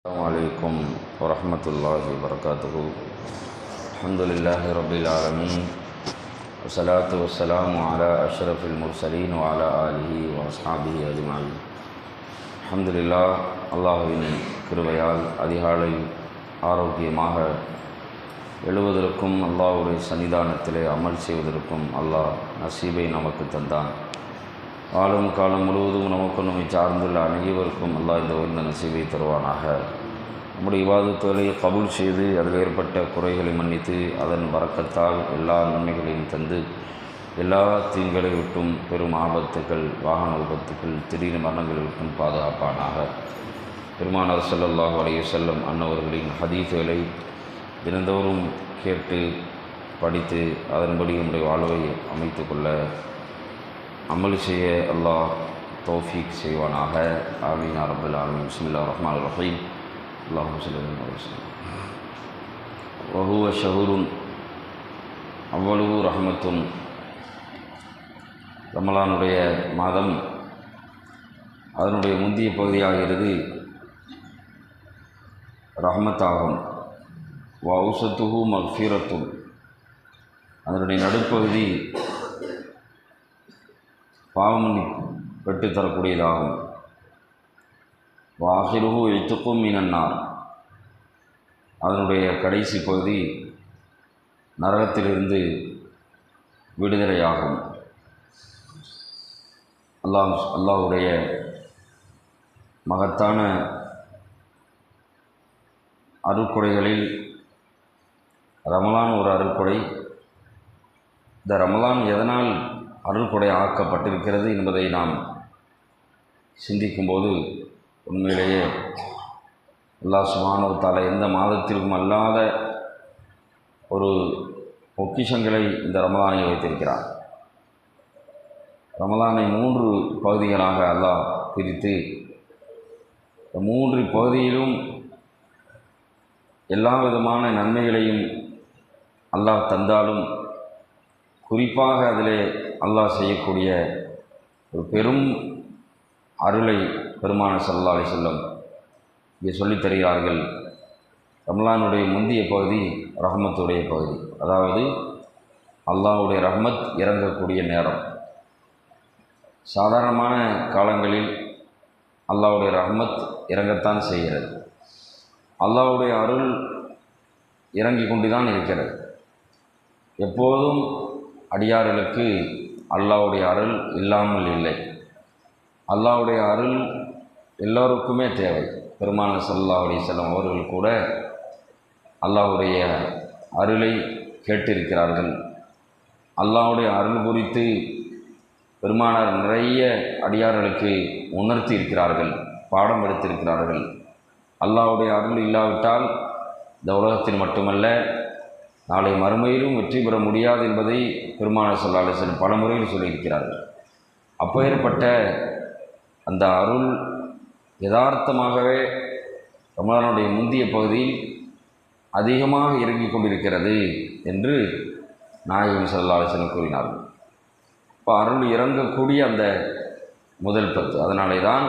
السلام عليكم ورحمة الله وبركاته الحمد لله رب العالمين والصلاة والسلام على أشرف المرسلين وعلى آله وأصحابه أجمعين الحمد لله அல்லாஹுவின் கிருபையால் அதிகாலை ஆரோக்கியமாக எழுவதற்கும் அல்லாஹ்வுடைய சன்னிதானத்திலே அமல் செய்வதற்கும் அல்லாஹ் நசீபை நமக்கு தந்தான் ஆளும் காலம் முழுவதும் நமக்கு நம்மை சார்ந்துள்ள அனைவருக்கும் அல்லாஹ் இந்த உயர்ந்த நசீவை தருவானாக. நம்முடைய விவாதத்துகளை கபூல் செய்து அதில் ஏற்பட்ட குறைகளை மன்னித்து அதன் வரக்கத்தால் எல்லா நன்மைகளையும் தந்து எல்லா தீங்களை விட்டும் பெரும் ஆபத்துக்கள் வாகன விபத்துக்கள் திடீர் மரணங்களை விட்டும் பாதுகாப்பானாக. பெருமானார் செல்லல்லாஹ் அலைஹி செல்லும் அன்னவர்களின் ஹதீஸுகளை தினந்தோறும் கேட்டு படித்து அதன்படி நம்முடைய வாழ்வை அமைத்து கொள்ள அமல் செய்ய அல்லாஹ் தௌஃபீக் செய்வானாக. ஆமீன் அரபுல் ஆலமீன். பிஸ்மில்லா ரஹ்மான் ரஹீம். அல்லாஹும் வஸல்லம் வஹுவ ஷஹூருன். அவ்வளவு ரஹமத்தும் ரமலானுடைய மாதம் அதனுடைய முந்திய பகுதியாகிறது ரஹமத்தாகும். வவுசத்துஹு மக்ஃபீரத்தும் அதனுடைய நடுப்பகுதி பாவம் பெற்றுத்தரக்கூடியதாகும் வாகிருகு எத்துக்கும் மீனன்னார். அதனுடைய கடைசி பகுதி நரகத்திலிருந்து விடுதலையாகும். அல்லாஹ் அல்லாஹுடைய மகத்தான அருக்குடைகளில் ரமலான் ஒரு அருக்குடை இந்த ரமலான் எதனால் அருள்கொடை ஆக்கப்பட்டிருக்கிறது என்பதை நாம் சிந்திக்கும்போது உண்மையிலேயே அல்லாஹ் சுபானவத்தால் எந்த மாதத்திற்கும் அல்லாத ஒரு பொக்கிஷங்களை இந்த ரமலானை வைத்திருக்கிறார். ரமலானை மூன்று பகுதிகளாக அல்லாஹ் பிரித்து இந்த மூன்று பகுதியிலும் எல்லா விதமான நன்மைகளையும் அல்லாஹ் தந்தாலும் குறிப்பாக அதிலே அல்லாஹ் செய்யக்கூடிய ஒரு பெரும் அருளை பெருமான சல்லா அலி செல்லம் இங்கே சொல்லித் தருகிறார்கள். ரம்லானுடைய முந்திய பகுதி ரஹமத்துடைய பகுதி. அதாவது அல்லாஹுடைய ரஹ்மத் இறங்கக்கூடிய நேரம். சாதாரணமான காலங்களில் அல்லாவுடைய ரஹ்மத் இறங்கத்தான் செய்கிறது. அல்லாவுடைய அருள் இறங்கி கொண்டு தான் இருக்கிறது. எப்போதும் அடியார்களுக்கு அல்லாவுடைய அருள் இல்லாமல் இல்லை. அல்லாவுடைய அருள் எல்லோருக்குமே தேவை. பெருமான சல்லா அலி செல்லம் அவர்கள் கூட அல்லாவுடைய அருளை கேட்டிருக்கிறார்கள். அல்லாவுடைய அருள் குறித்து பெருமானார் நிறைய அடியார்களுக்கு உணர்த்தி இருக்கிறார்கள் பாடம் எடுத்திருக்கிறார்கள். அல்லாவுடைய அருள் இல்லாவிட்டால் இந்த உலகத்தில் மட்டுமல்ல நாளை மறுமையிலும் வெற்றி பெற முடியாது என்பதை பெருமான சொல்லாலேசன் பல முறையில் சொல்லியிருக்கிறார்கள். அப்பேற்பட்ட அந்த அருள் யதார்த்தமாகவே ரமலானுடைய முந்திய பகுதியில் அதிகமாக இறங்கிக் கொண்டிருக்கிறது என்று நாயகன் சொல்லாலேசன் கூறினார்கள். இப்போ அருள் இறங்கக்கூடிய அந்த முதல் பத்து அதனாலே தான்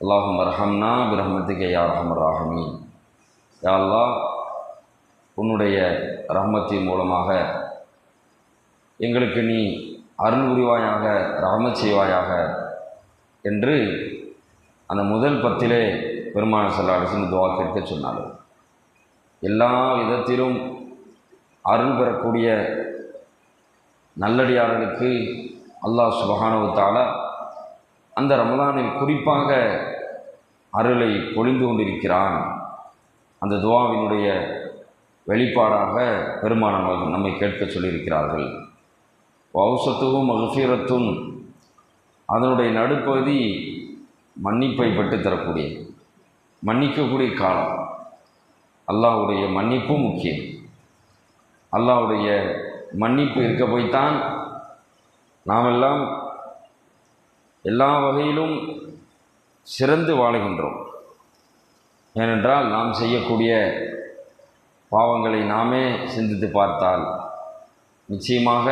அல்லாஹும் ரஹம்னா பிரஹ்மத்துக்கு யா ரஹம் ராகமி யா அல்லாஹ் உன்னுடைய ரஹமத்தின் மூலமாக எங்களுக்கு நீ அருள் புரிவாயாக ரஹமத் செய்வாயாக என்று அந்த முதல் பத்திலே பெருமான சொல்லாடிசன் துவா கேட்க சொன்னார்கள் எல்லா விதத்திலும் அருள் பெறக்கூடிய நல்லடியார்களுக்கு அல்லாஹ் சுபகானவத்தால அந்த ரமதானில் குறிப்பாக அருளை பொழிந்து கொண்டிருக்கிறான். அந்த துவாவினுடைய வெளிப்பாடாக பெருமானவர்கள் நம்மை கேட்க சொல்லியிருக்கிறார்கள். வவுசத்துவும் மகசீரத்தும் அதனுடைய நடுப்பகுதி மன்னிப்பை பெற்று தரக்கூடிய மன்னிக்கக்கூடிய காலம். அல்லாஹுடைய மன்னிப்பும் முக்கியம். அல்லாஹுடைய மன்னிப்பு இருக்க போய்த்தான் நாமெல்லாம் எல்லா வகையிலும் சிறந்து வாழுகின்றோம். ஏனென்றால் நாம் செய்யக்கூடிய பாவங்களை நாமே சிந்தித்து பார்த்தால் நிச்சயமாக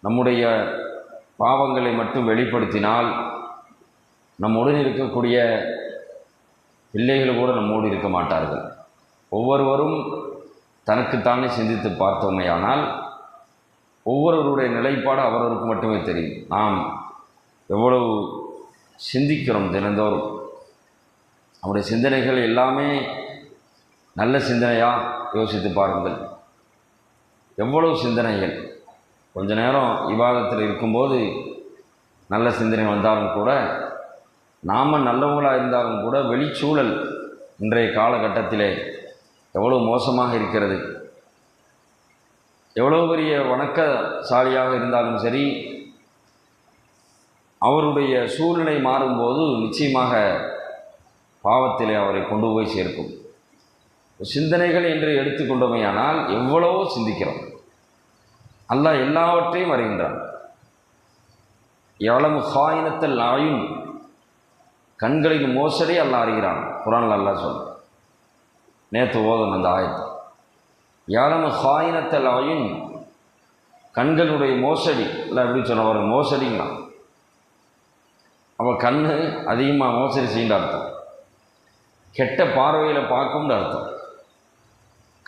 நம்முடைய பாவங்களை மட்டும் வெளிப்படுத்தினால் நம்முடன் இருக்கக்கூடிய பிள்ளைகள் கூட நம்மோடு இருக்க மாட்டார்கள். ஒவ்வொருவரும் தனக்குத்தானே சிந்தித்து பார்த்தோமேயானால் ஒவ்வொருவருடைய நிலைப்பாடு அவரவருக்கு மட்டுமே தெரியும். நாம் எவ்வளவு சிந்திக்கிறோம் தினந்தோறும். நம்முடைய சிந்தனைகள் எல்லாமே நல்ல சிந்தனையாக யோசித்து பாருங்கள். எவ்வளவு சிந்தனைகள்? கொஞ்ச நேரம் விவாதத்தில் இருக்கும்போது நல்ல சிந்தனை வந்தாலும் கூட நாம் நல்லவங்களாக இருந்தாலும் கூட வெளிச்சூழல் இன்றைய காலகட்டத்திலே எவ்வளோ மோசமாக இருக்கிறது. எவ்வளோ பெரிய வணக்கசாலியாக இருந்தாலும் சரி அவருடைய சூழ்நிலை மாறும்போது நிச்சயமாக பாவத்திலே அவரை கொண்டு போய் சேர்க்கும். சிந்தனைகள் என்று எடுத்துக்கொண்டோமையானால் எவ்வளவோ சிந்திக்கிறோம். அல்லாஹ் எல்லாவற்றையும் அறிகின்றான். எவ்வளவு ஹாயினத்தல் ஆயும் கண்களின் மோசடி அல்லாஹ் அறிகிறான். குரான் அல்லாஹ் சொல் நேற்று ஓதன் அந்த ஆயத்தை. எவ்வளவு ஹாயினத்தல் ஆயும் கண்களுடைய மோசடி. இல்லை எப்படி சொன்ன ஒரு மோசடிங்களாம் அவள் கண் அதிகமாக மோசடி செய்யுன்ற அர்த்தம். கெட்ட பார்வையில் பார்க்கும்னு அர்த்தம்.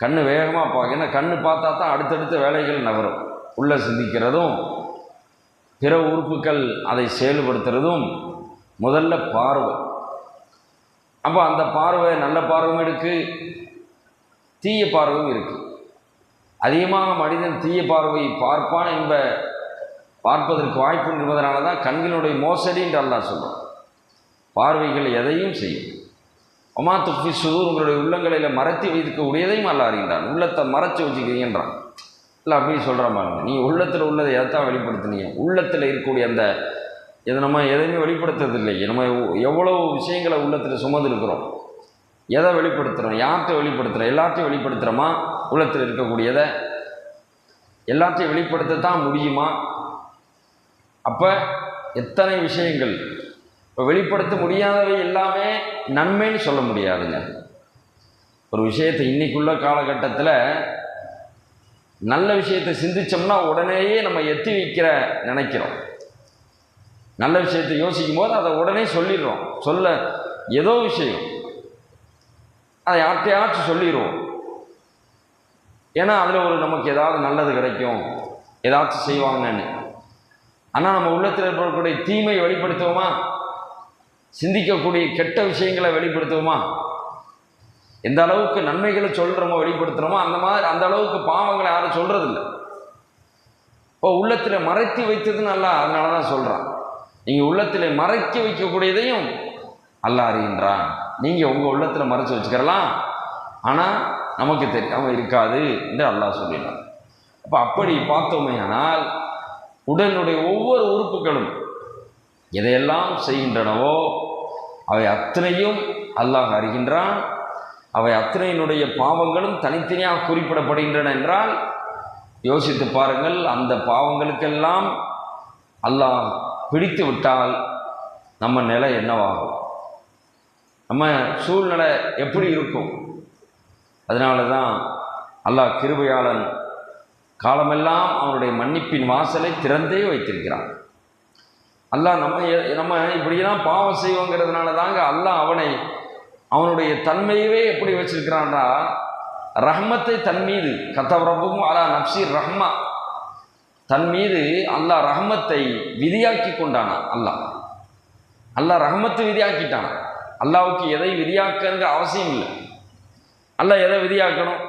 கண் வேகமாக பார்க்க ஏன்னா கண் பார்த்தா தான் அடுத்தடுத்த வேலைகள் நகரும். உள்ளே சிந்திக்கிறதும் பிற உறுப்புகள் அதை செயல்படுத்துறதும் முதல்ல பார்வை. அப்போ அந்த பார்வை நல்ல பார்வையும் இருக்குது தீய பார்வையும் இருக்குது அதிகமாக மனிதன் தீய பார்வை பார்ப்பான் என்ப பார்ப்பதற்கு வாய்ப்பு என்பதனால தான் கண்களுடைய மோசடி என்று அல்லா சொல்லும் பார்வைகள் எதையும் செய்யும். ஒமா துஃபி சுதூர் உங்களுடைய உள்ளங்களில் மறைத்து வைக்கக்கூடியதையும் அல்ல அறிகின்றான். உள்ளத்தை மறைச்சி வச்சுக்கிறீங்கன்றான். இல்லை அப்படின்னு சொல்கிற மாதிரி நீ உள்ளத்தில் உள்ளதை எதைத்தான் வெளிப்படுத்தினீங்க? உள்ளத்தில் இருக்கக்கூடிய அந்த இதை நம்ம எதையுமே வெளிப்படுத்துறதில்லை. நம்ம எவ்வளோ விஷயங்களை உள்ளத்தில் சுமந்துருக்கிறோம். எதை வெளிப்படுத்துகிறோம் யார்கிட்ட வெளிப்படுத்துகிறோம் எல்லாத்தையும் வெளிப்படுத்துகிறோமா உள்ளத்தில் இருக்கக்கூடியதை. எல்லாத்தையும் வெளிப்படுத்தத்தான் முடியுமா? அப்போ எத்தனை விஷயங்கள் இப்போ வெளிப்படுத்த முடியாதவை எல்லாமே நன்மைன்னு சொல்ல முடியாதுங்க. ஒரு விஷயத்தை இன்னைக்குள்ள காலகட்டத்தில் நல்ல விஷயத்தை சிந்திச்சோம்னா உடனேயே நம்ம எத்தி வைக்கிற நினைக்கிறோம். நல்ல விஷயத்தை யோசிக்கும் போது அதை உடனே சொல்லிடுறோம். சொல்ல ஏதோ விஷயம். அதை யார்கிட்டையாச்சும் சொல்லிடுவோம். ஏன்னா அதில் ஒரு நமக்கு ஏதாவது நல்லது கிடைக்கும். ஏதாச்சும் செய்வாங்கன்னு. ஆனால் நம்ம உள்ளத்தில் இருக்கக்கூடிய தீமையை வெளிப்படுத்துவோமா? சிந்திக்கக்கூடிய கெட்ட விஷயங்களை வெளிப்படுத்துவோமா? எந்த அளவுக்கு நன்மைகளை சொல்கிறோமோ வெளிப்படுத்துகிறோமோ அந்த மாதிரி அந்த அளவுக்கு பாவங்களை யாரும் சொல்கிறதில்ல இப்போ உள்ளத்தில் மறைத்து வைத்தது நல்லா அதனால தான் சொல்கிறான் நீங்கள் உள்ளத்தில் மறைத்து வைக்கக்கூடியதையும் அல்ல அறிகின்றான். நீங்கள் உங்கள் உள்ளத்தில் மறைச்சி வச்சுக்கிறலாம். ஆனால் நமக்கு தெரியாமல் இருக்காது என்று அல்லாஹ் சொல்லினான் அப்போ அப்படி பார்த்தோமே ஆனால் உடலுடைய ஒவ்வொரு உறுப்புகளும் எதையெல்லாம் செய்கின்றனவோ அவை அத்தனையும் அல்லாஹ் அறிகின்றான். அவை அத்தனையினுடைய பாவங்களும் தனித்தனியாக குறிப்பிடப்படுகின்றன என்றால் யோசித்து பாருங்கள் அந்த பாவங்களுக்கெல்லாம் அல்லாஹ் பிடித்து விட்டால் நம்ம நிலை என்னவாகும்? நம்ம சூழ்நிலை எப்படி இருக்கும்? அதனால தான் அல்லாஹ் கிருபையாளன் காலமெல்லாம் அவனுடைய மன்னிப்பின் வாசலை திறந்தே வைத்திருக்கிறான். அல்லாஹ் நம்ம நம்ம இப்படியெல்லாம் பாவம் செய்வோங்கிறதுனால தாங்க அல்லாஹ் அவனை அவனுடைய தன்மையவே எப்படி வச்சிருக்கிறான்டா ரஹ்மத்தை தன் மீது கத்தவரப்பும் அலா நப்சி ரஹ்மா தன் மீது அல்லாஹ் ரஹ்மத்தை விதியாக்கி கொண்டானா? அல்லாஹ். அல்லாஹ் ரஹ்மத்தை விதியாக்கிட்டானா? அல்லாவுக்கு எதை விதியாக்கங்கிற அவசியம் இல்லை. அல்லாஹ் எதை விதியாக்கணும்?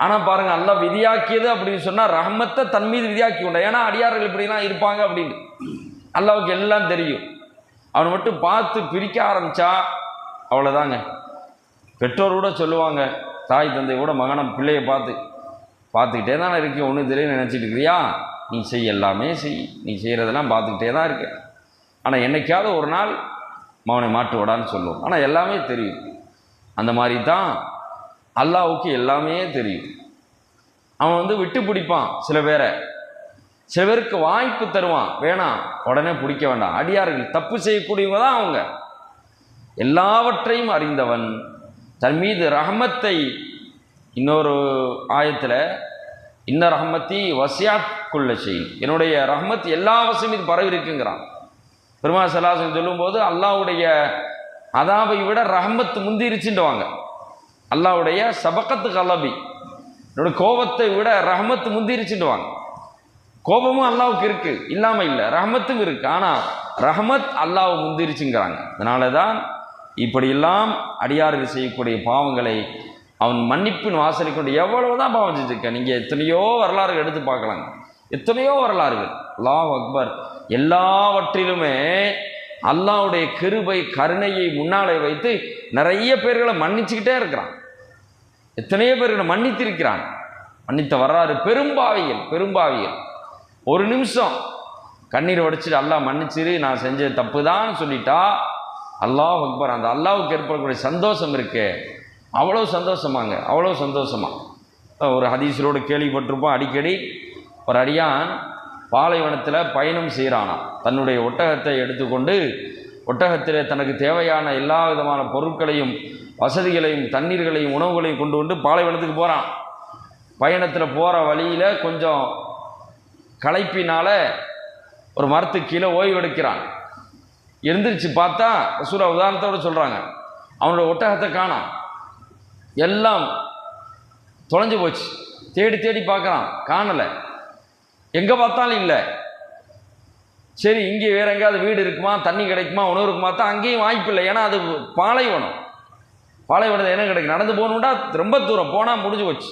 ஆனால் பாருங்கள் அல்லாஹ் விதியாக்கியது அப்படின்னு சொன்னால் ரஹ்மத்தை தன் மீது விதியாக்கி கொண்டான் ஏன்னா அடியார்கள் இப்படிலாம் இருப்பாங்க அப்படின்னு. அல்லாவுக்கு எல்லாம் தெரியும். அவனை மட்டும் பார்த்து பிரிக்க ஆரம்பித்தா அவ்வளோதாங்க பெற்றோர் கூட சொல்லுவாங்க தாய் தந்தை கூட மகனை பிள்ளையை பார்த்து பார்த்துக்கிட்டே தானே இருக்கேன் ஒன்றும் தெரியல நினச்சிட்டு இருக்கிறியா? நீ செய் எல்லாமே செய். நீ செய்கிறதெல்லாம் பார்த்துக்கிட்டே தான் இருக்க. ஆனால் என்னைக்காவது ஒரு நாள் மகனை மாட்டு விடான்னு சொல்லுவோம். ஆனால் எல்லாமே தெரியும். அந்த மாதிரி தான் அல்லாவுக்கு எல்லாமே தெரியும். அவன் வந்து விட்டு பிடிப்பான் சில பேரை. சில பேருக்கு வாய்ப்பு தருவான். வேணாம் உடனே பிடிக்க வேண்டாம். அடியார்கள் தப்பு செய்யக்கூடியவங்க தான் அவங்க. எல்லாவற்றையும் அறிந்தவன். தன் மீது ரஹமத்தை இன்னொரு ஆயத்தில் இன்ன ரஹமத்தி வசியாக்குள்ள செய் என்னுடைய ரஹமத் எல்லா வசம் இது பரவி இருக்குங்கிறான். பெருமா சலாசன் சொல்லும்போது அல்லாவுடைய அதாவை விட ரஹமத்து முந்திருச்சுண்டுவாங்க அல்லாவுடைய சபக்கத்து கலபி. என்னோட கோபத்தை விட ரஹமத்து முந்திருச்சுண்டுவாங்க கோபமும் அல்லாவுக்கு இருக்கு இல்லாமல் இல்லை ரஹமத்தும் இருக்கு. ஆனால் ரஹமத் அல்லாஹ் முந்திருச்சுங்கிறாங்க. அதனால தான் இப்படியெல்லாம் அடியார்கள் செய்யக்கூடிய பாவங்களை அவன் மன்னிப்பின் வாசலை கொண்டு எவ்வளவு தான் பாவம் செஞ்சுருக்க நீங்கள் எத்தனையோ வரலாறுகள் எடுத்து பார்க்கலாங்க. எத்தனையோ வரலாறுகள். அல்லாஹ் அக்பர் எல்லாவற்றிலுமே அல்லாஹ்வுடைய கிருபை கருணையை முன்னாலே வைத்து நிறைய பேர்களை மன்னிச்சுக்கிட்டே இருக்கிறான். எத்தனையோ பேர்களை மன்னித்திருக்கிறான். மன்னித்த வரலாறு பெரும்பாவியல் பெரும்பாவியல் ஒரு நிமிஷம். கண்ணீர் வடிச்சிட்டு அல்லாஹ் மன்னிச்சிரு நான் செஞ்ச தப்பு தான் சொல்லிட்டா அல்லாஹ் அக்பர் அந்த அல்லாவுக்கு ஏற்படக்கூடிய சந்தோஷம் இருக்கே. அவ்வளோ சந்தோஷமாங்க அவ்வளோ சந்தோஷமா. ஒரு ஹதீஸரோடு கேள்விப்பட்டிருப்போம் அடிக்கடி. ஒரு அடியான் பாலைவனத்தில் பயணம் செய்கிறானா தன்னுடைய ஒட்டகத்தை எடுத்துக்கொண்டு ஒட்டகத்தில் தனக்கு தேவையான எல்லா விதமான பொருட்களையும் வசதிகளையும் தண்ணீர்களையும் உணவுகளையும் கொண்டு வந்து பாலைவனத்துக்கு போகிறான் பயணத்தில் போகிற வழியில் கொஞ்சம் களைப்பினால் ஒரு மரத்துக்கு கீழே ஓய்வு எடுக்கிறான். எழுந்திரிச்சு பார்த்தா சூரா உதாரணத்தோடு சொல்கிறாங்க அவனோட ஒட்டகத்தை காணாம் எல்லாம் தொலைஞ்சு போச்சு. தேடி தேடி பார்க்குறான். காணலை. எங்கே பார்த்தாலும் இல்லை. சரி இங்கே வேறு எங்கேயாவது வீடு இருக்குமா? தண்ணி கிடைக்குமா? உணவு இருக்குமா? தான் அங்கேயும் வாய்ப்பு இல்லை. ஏன்னா அது பாலைவனம். பாலைவனத்தில் என்ன கிடைக்கும். நடந்து போகணுண்டா ரொம்ப தூரம். போனால் முடிஞ்சு போச்சு.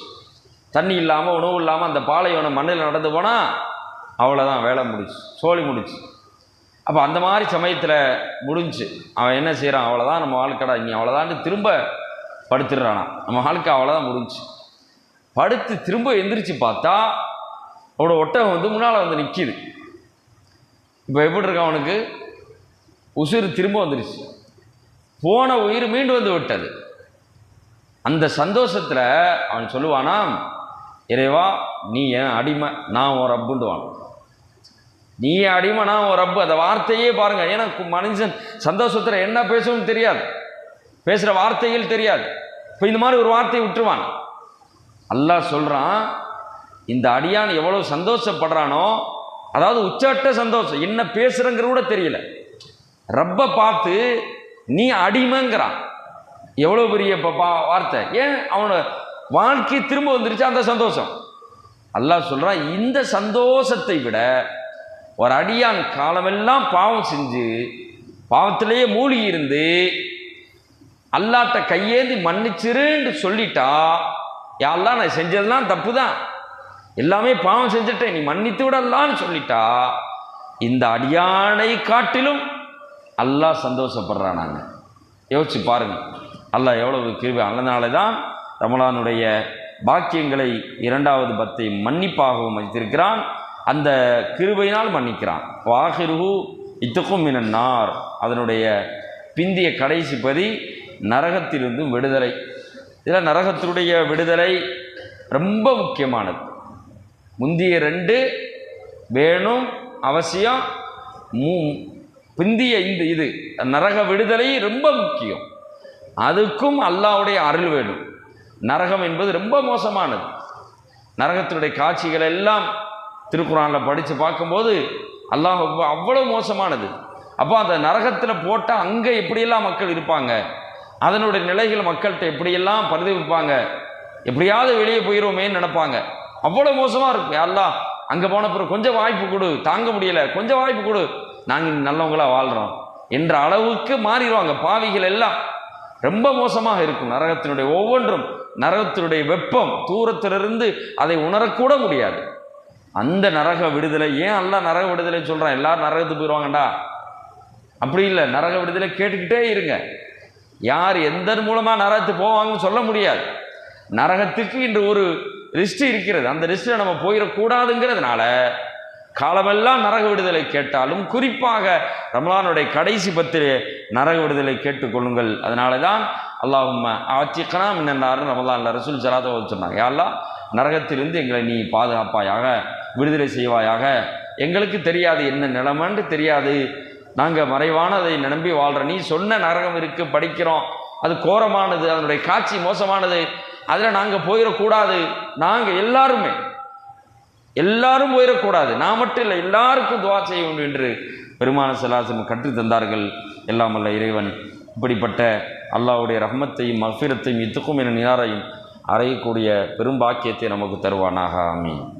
தண்ணி இல்லாமல் உணவு இல்லாமல் அந்த பாலைவனம் மண்ணில் நடந்து போனால் அவ்வளோதான் வேலை முடிச்சு சோழி முடிச்சு அப்போ அந்த மாதிரி சமயத்தில் முடிஞ்சு அவன் என்ன செய்கிறான் அவ்வளோதான் நம்ம வாழ்க்கடா இங்கே அவ்வளோதான்னு திரும்ப படுத்துடுறானா. நம்ம வாழ்க்கை அவ்வளோதான் முடிஞ்சு படுத்து திரும்ப எந்திரிச்சு பார்த்தா அவனோட ஒட்டகம் வந்து முன்னால் வந்து நிற்கிது இப்போ எப்படி இருக்கான் அவனுக்கு? உசுறு திரும்ப வந்துருச்சு. போன உயிர் மீண்டு வந்து விட்டது. அந்த சந்தோஷத்தில் அவன் சொல்லுவானா இறைவா நீ என் அடிமை நான் உன் ரப்புண்டுவான் நீ என் அடிமை நான் உன் ரப்பு. அந்த வார்த்தையே பாருங்க. ஏன்னா மனுஷன் சந்தோஷத்தில் என்ன பேசவும் தெரியாது. பேசுகிற வார்த்தைகள் தெரியாது. இப்போ இந்த மாதிரி ஒரு வார்த்தையை விட்டுருவான். அல்லாஹ் சொல்கிறான் இந்த அடியான் எவ்வளோ சந்தோஷப்படுறானோ அதாவது உச்சட்ட சந்தோஷம் என்ன பேசுகிறங்கிற கூட தெரியல. ரப்பை பார்த்து நீ அடிமைங்கிறான். எவ்வளோ பெரிய ப- பா- வார்த்தை. ஏன்? அவனோட வாழ்க்கை திரும்ப வந்துருச்சு அந்த சந்தோஷம். அல்லாஹ் சொல்கிறான் இந்த சந்தோஷத்தை விட ஒரு அடியான் காலமெல்லாம் பாவம் செஞ்சு பாவத்திலேயே மூழ்கி இருந்து அல்லாட்ட கையேந்தி மன்னிச்சிருன்னு சொல்லிட்டா யாரெல்லாம் நான் செஞ்சதெல்லாம் தப்பு தான் எல்லாமே பாவம் செஞ்சுட்டேன் நீ மன்னித்து விடலான்னு சொல்லிட்டா இந்த அடியானை காட்டிலும் அல்லாஹ் சந்தோஷப்படுறான் நாங்கள் யோசிச்சு பாருங்கள் அல்லாஹ் எவ்வளவு கிருபை அதனால தான் ரமலானுடைய பாக்கியங்களை இரண்டாவது பத்தை மன்னிப்பாகவும் வைத்திருக்கிறான். அந்த கிருபையினால் மன்னிக்கிறான். வாகிருஹு இத்துக்கும் மினன்னார் அதனுடைய பிந்திய கடைசி பதி நரகத்திலிருந்தும் விடுதலை. இதில் நரகத்தினுடைய விடுதலை ரொம்ப முக்கியமானது. முந்திய ரெண்டு வேணும் அவசியம் மூ பிந்திய இந்த இது நரக விடுதலை ரொம்ப முக்கியம். அதுக்கும் அல்லாவுடைய அருள் வேணும். நரகம் என்பது ரொம்ப மோசமானது. நரகத்தினுடைய காட்சிகள் எல்லாம் திருக்குறானில் படித்து பார்க்கும்போது அல்லாஹ் அவ்வளோ மோசமானது. அப்போ அந்த நரகத்தில் போட்டால் அங்கே எப்படியெல்லாம் மக்கள் இருப்பாங்க? அதனுடைய நிலைகள் மக்கள்கிட்ட எப்படியெல்லாம் பரிதவிப்பாங்க? எப்படியாவது வெளியே போயிடுவோமேன்னு நினைப்பாங்க. அவ்வளோ மோசமாக இருக்கும் அல்லாஹ் அங்கே போன பிறகு கொஞ்சம் வாய்ப்பு கொடு தாங்க முடியலை கொஞ்சம் வாய்ப்பு கொடு. நாங்கள் நல்லவங்களாக வாழ்கிறோம் என்ற அளவுக்கு மாறிடுவாங்க. பாவிகள் எல்லாம் ரொம்ப மோசமாக இருக்கும் நரகத்தினுடைய ஒவ்வொன்றும். நரகத்தினுடைய வெப்பம் தூரத்திலிருந்து அதை உணரக்கூட முடியாது. அந்த நரக விடுதலை ஏன் எல்லாம் நரக விடுதலை சொல்கிறான் எல்லாரும் நரகத்துக்கு போயிடுவாங்கடா அப்படி இல்லை நரக விடுதலை கேட்டுக்கிட்டே இருங்க. யார் எந்த மூலமாக நரகத்துக்கு போவாங்கன்னு சொல்ல முடியாது. நரகத்துக்கு இன்று ஒரு லிஸ்ட் இருக்கிறது. அந்த லிஸ்ட்டில் நம்ம போயிடக்கூடாதுங்கிறதுனால காலமெல்லாம் நரக விடுதலை கேட்டாலும் குறிப்பாக ரமலானுடைய கடைசி பத்திலே நரக விடுதலை கேட்டுக்கொள்ளுங்கள் அதனால தான் அல்லாஹும் ஆச்சிக்கனா மின்னாரு ரமலான் ரசூல் சலாத சொன்னாங்க. யாரெல்லாம் நரகத்திலிருந்து எங்களை நீ பாதுகாப்பாயாக விடுதலை செய்வாயாக. எங்களுக்கு தெரியாது என்ன நிலமன்று தெரியாது. நாங்கள் மறைவானதை நம்பி வாழ்கிற நீ சொன்ன நரகம் இருக்கு படிக்கிறோம். அது கோரமானது அதனுடைய காட்சி மோசமானது. அதில் நாங்கள் போயிடக்கூடாது. நாங்கள் எல்லாருமே எல்லாரும் போயிடக்கூடாது. நான் மட்டும் இல்லை எல்லாருக்கும் துவா செய்ய வேண்டும் என்று பெருமான செல்லாசம் கற்றுத் தந்தார்கள். எல்லாம் அல்ல இறைவன். இப்படிப்பட்ட அல்லாஹ்வுடைய ரஹ்மத்தையும் மஃபிரத்தையும் இத்துக்கும் என நியாரையும் அறையக்கூடிய பெரும் பாக்கியத்தை நமக்கு தருவானாக. அமீன்